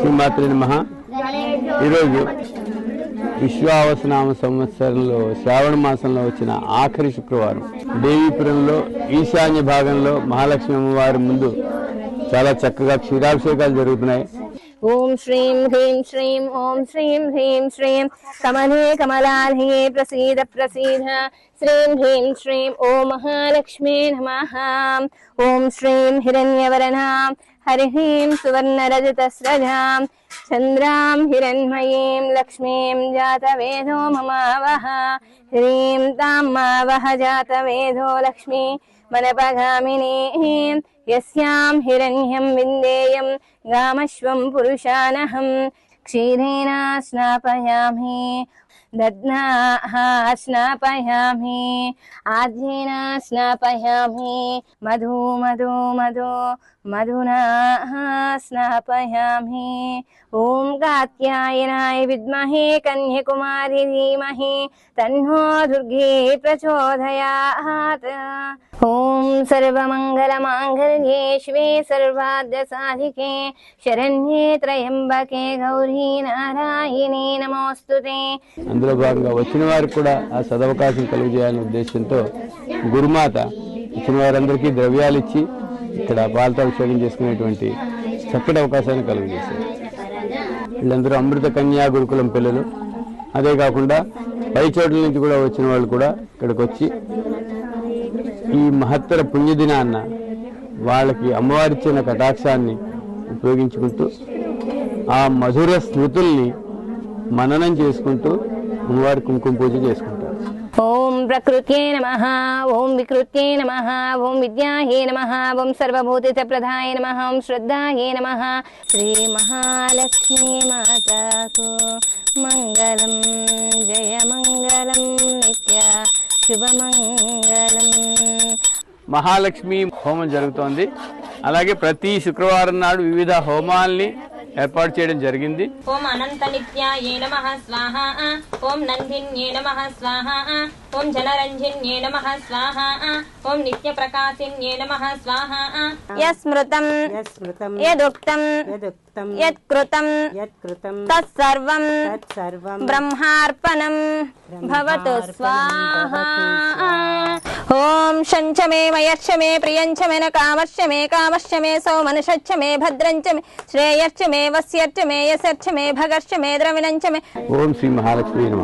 శ్రీమాత్రి నమ. ఈరోజు విశ్వావసనామ సంవత్సరంలో శ్రావణ మాసంలో వచ్చిన ఆఖరి శుక్రవారం. దేవీపురంలో ఈశాన్య భాగంలో మహాలక్ష్మి అమ్మవారి ముందు చాలా చక్కగా క్షీరాభిషేకాలు జరుగుతున్నాయి. ओम श्रीं ह्रीं श्रीं ओम श्रीं ह्रीं श्रीं कमले कमलालये प्रसीद प्रसीद। श्रीं ह्रीं श्रीं ॐ महालक्ष्मी नमः। ॐ श्रीं हिरण्यवर्णां, हरिं सुवर्णरजतस्रजां, चन्द्रां हिरण्मयीं लक्ष्मीं जातवेदो ममावः। ह्रीं तां मावः जातवेदो लक्ष्मी, मनपगामिनी यस्यां हिरण्यं विन्देयम्। गामश्वं पुरुषानहं क्षीरेण स्नापयामि, दध्नाः स्नापयामि आद्येन स्नापयामि, मधु मधु मधु, मधुनाः स्नापयामि। ॐ कात्यायनाय विद्महे कन्याकुमारी धीमहि, तन्नो दुर्गे प्रचोदयात्। ॐ సర్వమంగళమాంగళ్యే శివే సర్వాద్య సాధికే శరణ్యే త్రయంబకే గౌరీ నారాయణీ నమోస్తుతే అందులో భాగంగా వచ్చిన వారికి కూడా ఆ సదవకాశం కలుగజేయాలనే ఉద్దేశంతో గురుమాత ఇచ్చిన వారందరికీ ద్రవ్యాలు ఇచ్చి ఇక్కడ పాలతో చేసుకునేటువంటి చక్కటి అవకాశాన్ని కలుగజేశారు. వీళ్ళందరూ అమృత కన్యా గురుకులం పిల్లలు. అదే కాకుండా పై చోట్ల నుంచి కూడా వచ్చిన వాళ్ళు కూడా ఇక్కడికి వచ్చి ఈ మహత్తర పుణ్యదినాన్న వాళ్ళకి అమ్మవారిచ్చిన కటాక్షాన్ని ఉపయోగించుకుంటూ ఆ మధుర స్మృతుల్ని మననం చేసుకుంటూ అమ్మవారి కుంకుమ పూజ చేసుకుంటారు. ఓం ప్రకృత్యే నమ ఓం వికృత్యే నమ ఓం విద్యాయే నమ ఓం సర్వభూతిత ప్రధాయ నమ ఓం శ్రద్ధాయే నమ. శ్రీ మహాలక్ష్మీ మాతాకు మంగళం జయ మంగళం నిత్య శుభమంగళం మహాలక్ష్మి హోమం జరుగుతోంది. అలాగే ప్రతి శుక్రవారం నాడు వివిధ హోమాల్ని ఏర్పాటు చేయడం జరిగింది. ఓం అనంత నిత్యాయే నమ స్వాహ ఓం నందిన్యే నమ స్వాహ. ఓం జనరంజన్యే నమ స్వాహ ఓం నిత్య ప్రకాశిన్యే నమ స్వాహ యస్మృతం యస్మృతం యదుక్తం యదుక్తం యత్కృతం యత్కృతం తత్సర్వం తత్సర్వం బ్రహ్మార్పణం భవతు స్వాహ ఓం శంచ మే మయర్చ మే ప్రియంచ మే కామర్చ మే కామర్చ మే సౌమనుషచ్చ మే భద్రంచ మే శ్రేయర్చ మే వస్యర్చ మే యశర్చ మే భగర్చ మే ద్రవిణంచ మే ఓం శ్రీ మహాలక్ష్మి నమ